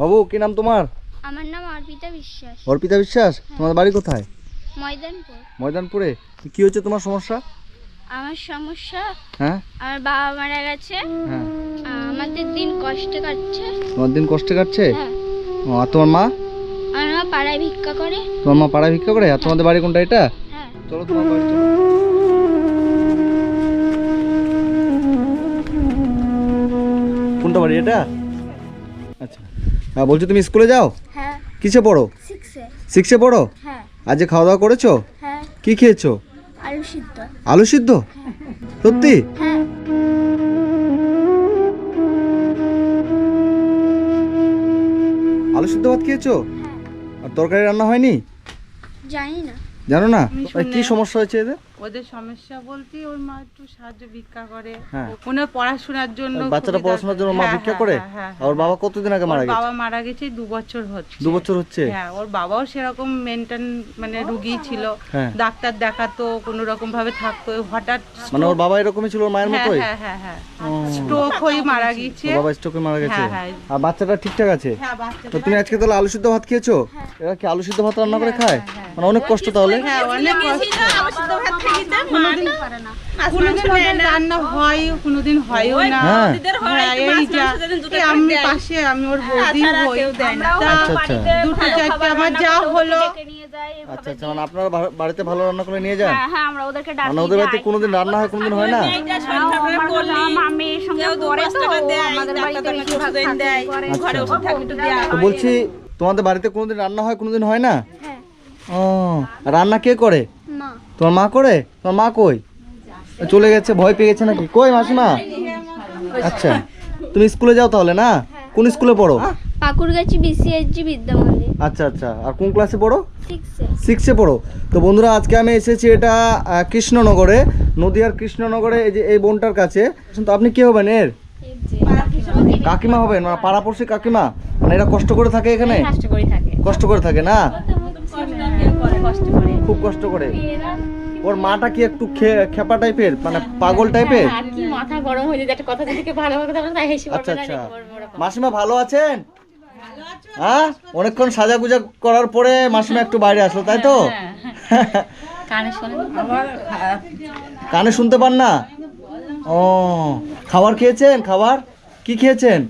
বাবু কি নাম তোমার? আমার নাম অর্পিতা বিশ্বাস। অর্পিতা বিশ্বাস? তোমার বাড়ি কোথায়? ময়দানপুর। ময়দানপুরে। কি হচ্ছে তোমার সমস্যা? আমার সমস্যা হ্যাঁ? আমার বাবা মারা গেছে। হ্যাঁ। আমাদের দিন কষ্টে কাটছে। তোমার দিন কষ্টে কাটছে? হ্যাঁ। ও, আর তোমার মা? আমার মা পাড়ায় ভিক্ষা করে। তোমার মা পাড়ায় ভিক্ষা করে? আর তোমাদের বাড়ি কোনটা এটা? হ্যাঁ। চলো তোমার বাড়ি চলো। কোনটা বাড়ি এটা? আচ্ছা। হ্যাঁ বলছো তুমি স্কুলে যাও? হ্যাঁ। কিসে পড়ো? সিক্সে সিক্সে পড়ো? হ্যাঁ। আজ খাওয়া দাওয়া করেছ? হ্যাঁ। কি খেয়েছো? আলু সিদ্ধ। আলু সিদ্ধ? সত্যি? হ্যাঁ। আলু সিদ্ধ ভাত খেয়েছো? হ্যাঁ। আর তরকারি রান্না হয়নি? জানি না। জানো না? কি সমস্যা হয়েছে এদের? ওদের সমস্যা বলতে ওর মা একটু সাহায্য ভিক্ষা করে। হ্যাঁ। ওনার পড়াশোনার জন্য খুবই পড়াশোনার জন্য মা হ্যাঁ, ভিক্ষা হ্যাঁ, করে? আর ওর বাবা কতদিন আগে মারা গেছে? বাবা মারা গেছে দু বছর হচ্ছে। দু বছর হচ্ছে? হ্যাঁ ওর বাবাও সেরকম মেনটেন মানে রুগী ছিল। ডাক্তার দেখাতো কোনো রকম ভাবে থাকতো। হঠাৎ মানে ওর বাবা এরকমই ছিল ওর মায়ের মতোই? হ্যাঁ হ্যাঁ হ্যাঁ। স্ট্রোক হয়ে মারা গেছে ওর বাবা স্ট্রোকে মারা গেছে? হ্যাঁ, হ্যাঁ। আর বাচ্চাটা ঠিকঠাক আছে? হ্যাঁ বাচ্চা তো তুমি আজকে তাহলে আলু সিদ্ধ ভাত খেয়েছো? এরা কি আলু সিদ্ধ ভাত রান্না করে খায়? মানে অনেক কষ্ট তাহলে। হ্যাঁ অনেক কষ্ট। কোনোদিন রান্না হয় কোনোদিন হয়ও না। হ্যাঁ হ্যাঁ, এই যা আমি পাশে আমি ওর বৌদি হই আচ্ছা আচ্ছা। দুটো চারটে আমার যা হলো। আচ্ছা আচ্ছা মানে আপনারা বাড়িতে ভালো রান্না করে নিয়ে যান? হ্যাঁ হ্যাঁ আমরা ওদেরকে ডাকি মানে ওদের বাড়িতে কোনোদিন রান্না হয় কোনোদিন হয় না? তো বলছি তোমাদের বাড়িতে কোনোদিন রান্না হয় কোনোদিন হয় না? হ্যাঁ ও রান্না কে করে? তোমার মা করে? তোমার মা কই? চলে গেছে ভয় পেয়ে গেছে নাকি? কই মাসিমা? আচ্ছা তুমি স্কুলে যাও তাহলে না? কোন স্কুলে পড়ো? পাকুরগাছি বিসিএসজি বিদ্যা মন্দির আচ্ছা আচ্ছা আর কোন ক্লাসে পড়ো? সিক্সে পড়ো। তো বন্ধুরা আজকে আমি এসেছি এটা কৃষ্ণনগরে নদিয়ার কৃষ্ণনগরে এই যে এই বোনটার কাছে। তো আপনি কি হবেন এর? কাকিমা হবেন মানে পাড়াপড়শি কাকিমা? মানে এরা কষ্ট করে থাকে এখানে? কষ্ট করে থাকে। কষ্ট করে থাকে না? খুব কষ্ট করে। ওর মাটা কি একটু খে- খেপা টাইপের? মানে পাগল টাইপের? কি মাথা গরম হয়ে যায় একটা কথা যদি ভালো কথা বলে তাই হেসে আচ্ছা আচ্ছা। মাসিমা ভালো আছেন? হ্যাঁ? অনেকক্ষণ সাজা গুজা করার পরে মাসিমা একটু বাইরে আসলো তাই তো? কানে শোনে কানে শুনতে পান না? ও খাবার খেয়েছেন? খাবার? কি খেয়েছেন?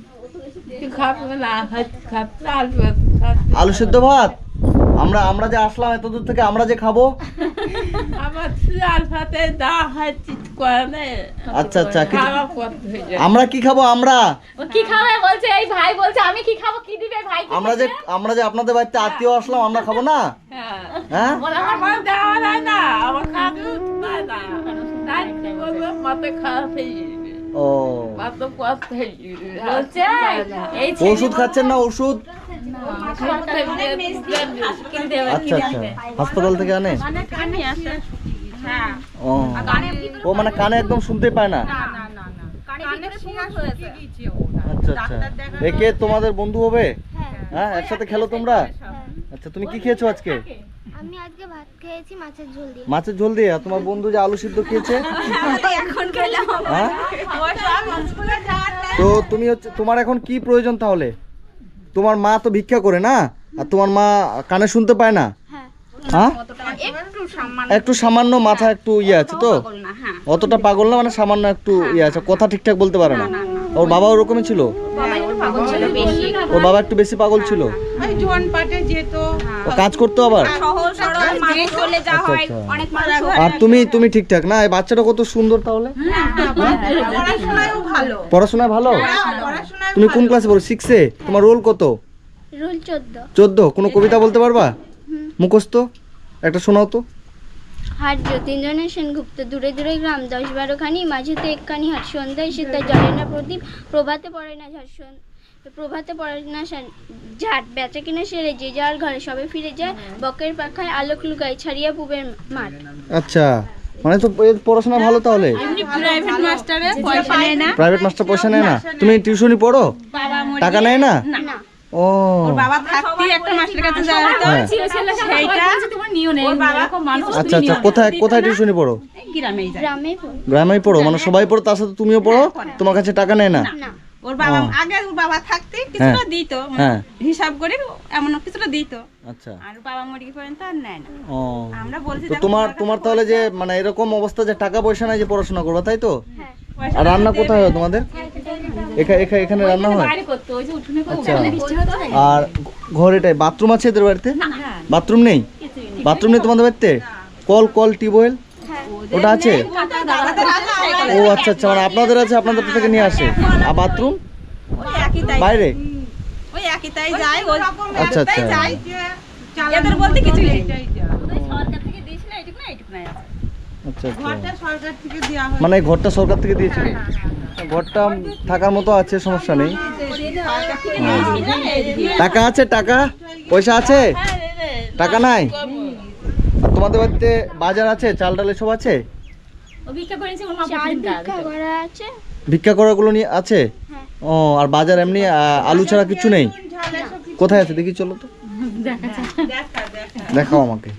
আলু সিদ্ধ ভাত? আমরা আমরা যে আসলাম এত দূর থেকে আমরা যে খাব? আচ্ছা আচ্ছা আমরা কি খাব আমরা? কি খাবে বলছে এই ভাই বলছে আমি কি খাব কি দিবে ভাই আমরা যে আমরা যে আপনাদের বাড়িতে আত্মীয় আসলাম আমরা খাব না? হ্যাঁ? বলে আমার মা দেওয়া যায় না আমার খাবে ও। বলছে এই ওষুধ খাচ্ছেন না ওষুধ? আচ্ছা আচ্ছা হাসপাতাল থেকে আনে? ও ও মানে কানে একদম শুনতে পায় না? আচ্ছা আচ্ছা। একে তোমাদের বন্ধু হবে? হ্যাঁ। একসাথে খেলো তোমরা? আচ্ছা তুমি কি খেয়েছো আজকে? আমি আজকে ভাত খেয়েছি মাছের ঝোল দিয়ে। মাছের ঝোল দিয়ে? আর তোমার বন্ধু যে আলু সিদ্ধ খেয়েছে? হ্যাঁ? তো তুমি হচ্ছে তোমার এখন কি প্রয়োজন তাহলে? তোমার মা তো ভিক্ষা করে না? আর তোমার মা কানে শুনতে পায় না? হ্যাঁ। হ্যাঁ? একটু সামান্য মাথা একটু ইয়ে আছে তো? অতটা পাগল না মানে সামান্য একটু ইয়ে আছে কথা ঠিকঠাক বলতে পারে না? ওর বাবা ওরকমই ছিল? ওর বাবা একটু বেশি পাগল ছিল? ও কাজ করতো আবার? আচ্ছা আচ্ছা। আর তুমি তুমি ঠিকঠাক না? এই বাচ্চাটা কত সুন্দর তাহলে? পড়াশোনায় ভালো? পড়াশোনায় তুমি কোন ক্লাসে পড়ো? সিক্সে তোমার রোল কত? রোল চোদ্দ। চোদ্দ? কোনো কবিতা বলতে পারবা? মুখস্থ? একটা শোনাও তো। হাট যতীন্দ্রনাথ সেনগুপ্ত। দূরে দূরে গ্রাম দশ বারোখানি মাঝেতে একখানি হাট সন্ধ্যায় সে তার জলে না প্রদীপ প্রভাতে পড়ে না ঝাট প্রভাতে পড়ে না ঝাট বেচা কিনা সেরে যে যার ঘরে সবে ফিরে যায় বকের পাখায় আলোক লুকায় ছাড়িয়া পুবের মাঠ। আচ্ছা। মানে তো এর পড়াশোনা ভালো তাহলে? প্রাইভেট মাস্টারে পয়সা নেয় না। প্রাইভেট মাস্টার পয়সা নেয় না? তুমি টিউশনি পড়ো? টাকা নেয় না? না। ও। বাবা থাকতে একটা মাস্টার কাছে যাওয়া হতো হ্যাঁ। সেইটা তোমার নিও নেই আচ্ছা আচ্ছা কোথায় কোথায় টিউশনি পড়ো? গ্রামেই যায় গ্রামেই পড়ো? মানে সবাই পড়ো তার সাথে তুমিও পড়ো। তোমার কাছে টাকা নেয় না? না। ওর বাবা আগে ওর বাবা থাকতে কিছুটা দিত মানে হ্যাঁ। হ্যাঁ। হিসাব করে এমন কিছুটা দিত। আচ্ছা। আর বাবা মরে পর্যন্ত আর নেয় না। ও। আমরা বলছি তোমার তোমার তাহলে যে মানে এরকম অবস্থা যে টাকা পয়সা নাই যে পড়াশোনা করবে তাই তো? আর রান্না কোথায় হয় তোমাদের? এখানে রান্না হয়? বাইরে করতো ওই যে উঠোনে করে আচ্ছা। আর বাথরুম আছে এদের বাড়িতে? বাথরুম নেই? বাথরুম নেই তোমাদের বাড়িতে? কল কল টিউবওয়েল? ওটা আছে? ও আচ্ছা আচ্ছা মানে আপনাদের আছে আপনাদের থেকে নিয়ে আসে। আর বাথরুম? বাইরে? আচ্ছা আচ্ছা। আচ্ছা আচ্ছা। হয় মানে ঘরটা সরকার থেকে দিয়েছিল? ঘরটা থাকার মতো আছে সমস্যা নেই। টাকা আছে টাকা? পয়সা আছে? টাকা নাই? তোমাদের বাড়িতে বাজার আছে? চাল ডাল এসব আছে? ভিক্ষা করে। করা আছে। ভিক্ষা করাগুলো নিয়ে আছে? হ্যাঁ। ও আর বাজার এমনি আলু ছাড়া কিছু নেই? কোথায় আছে? দেখি চলো তো। দেখাও আমাকে।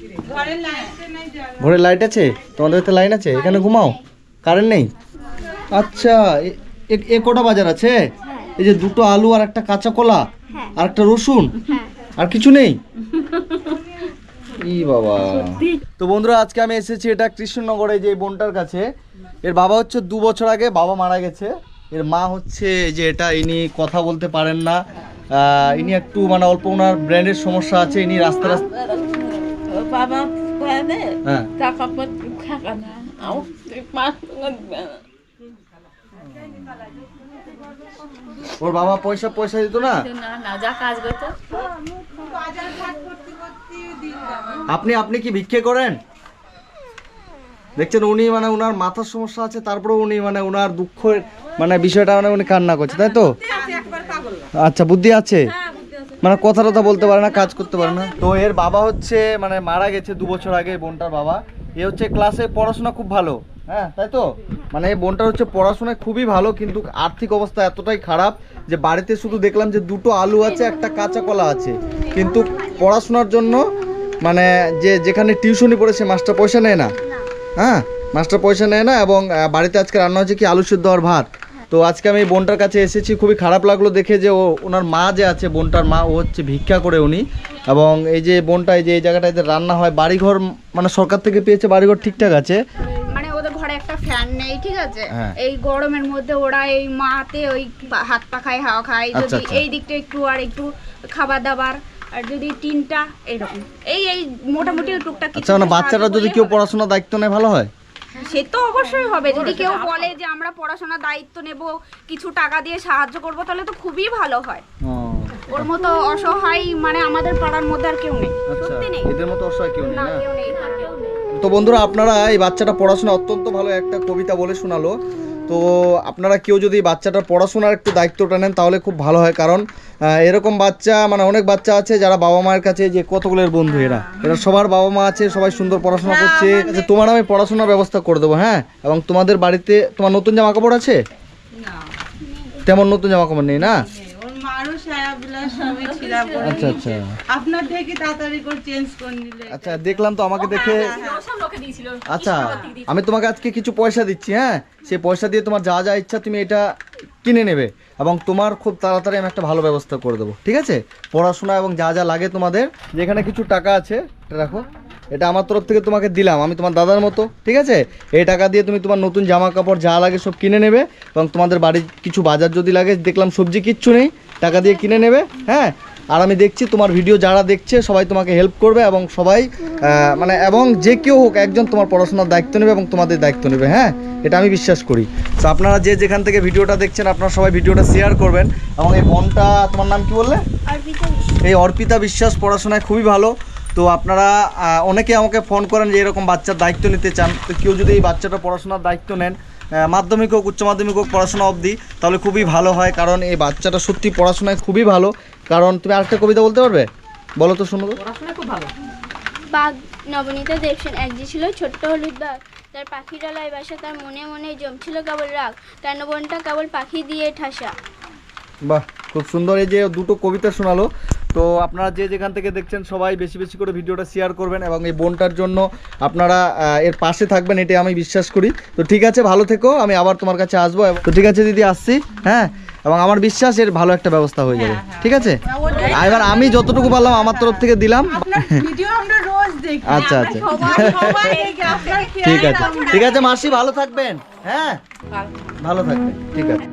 ঘরে লাইট আছে? তোমাদের বাড়িতে লাইন আছে? এখানে ঘুমাও। কারেন্ট নেই? আচ্ছা এ- কটা বাজার আছে? এই যে দুটো আলু আর একটা কাঁচা কলা আর একটা রসুন? আর কিছু নেই? ই বাবা। তো বন্ধুরা আজকে আমি এসেছি এটা কৃষ্ণনগরে যে বোনটার কাছে। এর বাবা হচ্ছে দু বছর আগে বাবা মারা গেছে। এর মা হচ্ছে যে এটা ইনি কথা বলতে পারেন না। ইনি একটু মানে অল্প ওনার ব্র্যান্ডের সমস্যা আছে ইনি রাস্তা রাস্তা বাবা হ্যাঁ। টাকা না ওর বাবা পয়সা পয়সা দিত না? না না যা কাজ করতো। আপনি আপনি কি ভিক্ষে করেন? দেখছেন উনি মানে ওনার মাথার সমস্যা আছে তারপরে উনি মানে ওনার দুঃখের মানে বিষয়টা মানে উনি কান্না করছে তাই তো? আচ্ছা বুদ্ধি আছে। মানে কথা টথা বলতে পারে না কাজ করতে পারে না। তো এর বাবা হচ্ছে মানে মারা গেছে দু বছর আগে বোনটার বাবা। এ হচ্ছে ক্লাসে পড়াশোনা খুব ভালো হ্যাঁ তাই তো? মানে এই বোনটার হচ্ছে পড়াশোনায় খুবই ভালো কিন্তু আর্থিক অবস্থা এতটাই খারাপ যে বাড়িতে শুধু দেখলাম যে দুটো আলু আছে একটা কাঁচা কলা আছে। কিন্তু পড়াশোনার জন্য মানে যে যেখানে টিউশনি পড়েছে মাস্টার পয়সা নেয় না? হ্যাঁ? মাস্টার পয়সা নেয় না এবং বাড়িতে আজকে রান্না হচ্ছে কি? আলু সিদ্ধ আর ভাত। তো আজকে আমি বোনটার কাছে এসেছি খুবই খারাপ লাগল দেখে যে ও ওনার মা যে আছে বোনটার মা ও হচ্ছে ভিক্ষা করে উনি। এবং এই যে বোনটা এই যে এই জায়গাটায় যে রান্না হয় বাড়িঘর মানে সরকার থেকে পেয়েছে বাড়িঘর ঠিকঠাক আছে? মানে ওদের ঘরে একটা ফ্যান নেই ঠিক আছে? হ্যাঁ। এই গরমের মধ্যে ওরা এই মাতে ওই হাত পা খায় হাওয়া খায়। আচ্ছা, যদি আচ্ছা। এই দিকটা একটু আর একটু খাবার দাবার আর যদি তিনটা এরকম। এই এই মোটামুটি টুকটাক আচ্ছা মানে বাচ্চারা যদি কেউ পড়াশোনার দায়িত্ব নেয় ভালো হয়? সে তো অবশ্যই হবে। যদি কেউ বলে যে আমরা পড়াশোনার দায়িত্ব নেব কিছু টাকা দিয়ে সাহায্য করব তাহলে তো খুবই ভালো হয়। ওর মতো অসহায় মানে আমাদের পাড়ার মধ্যে আর কেউ নেই। আচ্ছা সত্যি নেই। এদের মতো অসহায় কেউ নেই না তো বন্ধুরা আপনারা এই বাচ্চাটা পড়াশোনা অত্যন্ত ভালো একটা কবিতা বলে শোনালো। তো আপনারা কেউ যদি বাচ্চাটার পড়াশোনার একটু দায়িত্বটা নেন তাহলে খুব ভালো হয়। কারণ এরকম বাচ্চা মানে অনেক বাচ্চা আছে যারা বাবা মায়ের কাছে যে কতগুলোর বন্ধু এরা? এরা সবার বাবা মা আছে সবাই সুন্দর পড়াশোনা করছে। আচ্ছা তোমার আমি পড়াশোনার ব্যবস্থা করে দেবো হ্যাঁ? এবং তোমাদের বাড়িতে তোমার নতুন জামা কাপড় আছে তেমন নতুন জামা কাপড় নেই না ওর মারও সায়া বিলাস সবই ছিলা পড়ে আচ্ছা আচ্ছা। আপনার থেকে তাড়াতাড়ি করে চেঞ্জ করে নিলে। আচ্ছা দেখলাম তো আমাকে দেখে সব লোকে দিয়েছিল। আচ্ছা আমি তোমাকে আজকে কিছু পয়সা দিচ্ছি হ্যাঁ? সেই পয়সা দিয়ে তোমার যা যা ইচ্ছা তুমি এটা কিনে নেবে। এবং তোমার খুব তাড়াতাড়ি আমি একটা ভালো ব্যবস্থা করে দেবো ঠিক আছে? পড়াশোনা এবং যা যা লাগে তোমাদের যেখানে কিছু টাকা আছে এটা রাখো। এটা আমার তরফ থেকে তোমাকে দিলাম আমি তোমার দাদার মতো ঠিক আছে? এই টাকা দিয়ে তুমি তোমার নতুন জামা কাপড় যা লাগে সব কিনে নেবে এবং তোমাদের বাড়ির কিছু বাজার যদি লাগে দেখলাম সবজি কিচ্ছু নেই টাকা দিয়ে কিনে নেবে হ্যাঁ? আর আমি দেখছি তোমার ভিডিও যারা দেখছে সবাই তোমাকে হেল্প করবে এবং সবাই মানে এবং যে কেউ হোক একজন তোমার পড়াশোনার দায়িত্ব নেবে এবং তোমাদের দায়িত্ব নেবে হ্যাঁ? এটা আমি বিশ্বাস করি। তো আপনারা যে যেখান থেকে ভিডিওটা দেখছেন আপনারা সবাই ভিডিওটা শেয়ার করবেন। এবং এই বোনটা তোমার নাম কি বললে? এই অর্পিতা বিশ্বাস পড়াশোনায় খুবই ভালো। তো আপনারা অনেকে আমাকে ফোন করেন যে এরকম বাচ্চার দায়িত্ব নিতে চান। তো কেউ যদি এই বাচ্চাটা পড়াশোনার দায়িত্ব নেন মাধ্যমিক হোক উচ্চ মাধ্যমিক হোক পড়াশোনা অবধি তাহলে খুবই ভালো হয় কারণ এই বাচ্চাটা সত্যি পড়াশোনায় খুবই ভালো। কারণ তুমি আরেকটা কবিতা বলতে পারবে? বলো তো শুনো পড়াশোনা খুব ভালো। বাঘ নবনীতা দেবসেন এক যে ছিল ছোট্ট হলুদ বাঘ। তার পাখিরালয় বাসা তার মনে মনে জমছিল কেবল রাগ। কেন বনটা কেবল পাখি দিয়ে ঠাসা। বাহ খুব সুন্দর এই যে দুটো কবিতা শোনালো। তো আপনারা যে যেখান থেকে দেখছেন সবাই বেশি বেশি করে ভিডিওটা শেয়ার করবেন এবং এই বোনটার জন্য আপনারা এর পাশে থাকবেন এটা আমি বিশ্বাস করি। তো ঠিক আছে ভালো থেকো আমি আবার তোমার কাছে আসব। তো ঠিক আছে দিদি আসছি হ্যাঁ? এবং আমার বিশ্বাস এর ভালো একটা ব্যবস্থা হয়ে যাবে। হ্যাঁ, হ্যাঁ। ঠিক আছে? এবার আমি যতটুকু পারলাম আমার তরফ থেকে দিলাম। আচ্ছা আচ্ছা। ঠিক আছে। ঠিক আছে মাসি ভালো থাকবেন হ্যাঁ? ভালো থাকবেন ঠিক আছে।